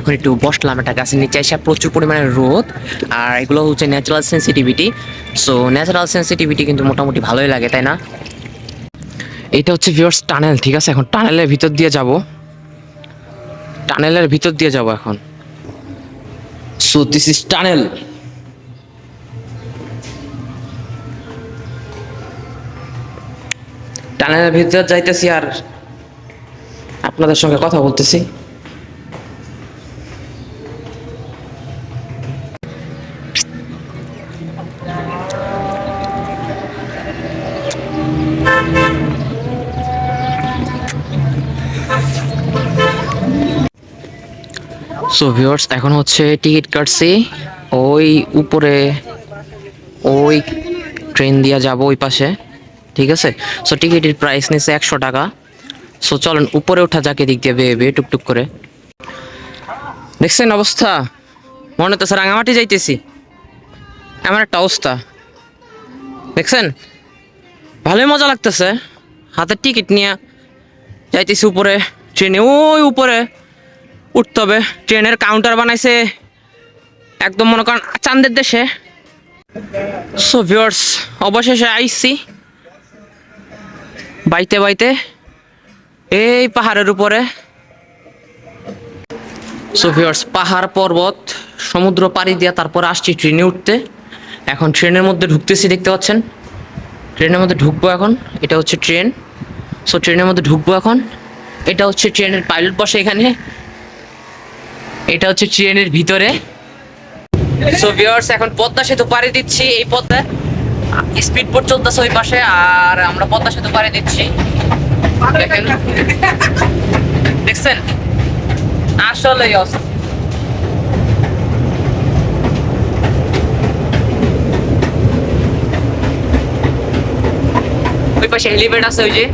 এখন একটু বসলাম, একটা গাছের নিচে এসে প্রচুর পরিমাণে রোদ, আর এগুলো হচ্ছে natural sensitivity so natural sensitivity কিন্তু মোটামুটি ভালোই লাগে, তাই না? এটা হচ্ছে ভিউয়ার্স টানেল ঠিক আছে? এখন টানেলের ভিতর দিয়ে যাব। টানেলের ভিতর দিয়ে যাব এখন। সো দিস ইজ টানেল টানেলের ভিতর যাইতেছি আর আপনাদের সঙ্গে কথা বলতেছি। সো ভিউয়ার্স এখন হচ্ছে টিকিট কাটছি। ওই উপরে, ওই ট্রেন দিয়ে যাব ওই পাশে, ঠিক আছে? সো টিকিটের প্রাইস নিচ্ছে একশো টাকা। সো চলেন উপরে ওঠা যাকে দিক দিয়ে বেয়ে বেয়ে টুকটুক করে। দেখছেন অবস্থা? মনে তো রাঙামাটি যাইতেছি। এমন একটা অবস্থা। দেখছেন? ভালোই মজা লাগতেছে। হাতের টিকিট নিয়ে যাইতেছি উপরে ট্রেনে ওই উপরে। উঠতে হবে। ট্রেনের কাউন্টার বানাইছে একদম মনে করেন চান্দের দেশে। সো ভিউয়ার্স অবশেষে আইসি বাইতে বাইতে এই পাহাড়ের উপরে। সো ভিউয়ার্স পাহাড়, পর্বত, সমুদ্র পাড়ি দিয়া তারপর আসছি ট্রেনে উঠতে। এখন ট্রেনের মধ্যে ঢুকতেছি, দেখতে পাচ্ছেন? ট্রেনের মধ্যে ঢুকবো এখন, এটা হচ্ছে ট্রেন। সো ট্রেনের মধ্যে ঢুকবো এখন, এটা হচ্ছে ট্রেনের পাইলট বসে এখানে। এটা হচ্ছে ট্রেনের ভিতরে। সো ভিউয়ার্স এখন পদ্মা সেতু পাড়ি দিচ্ছি এই পদ্মা। স্পিড বোট চলতেছে ওই পাশে, আর আমরা পদ্মা সেতু পাড়ি দিচ্ছি। দেখেন। দেখছেন? আসলে অবস্থা ওই পাশে হেলিপ্যাড আছে ওই যে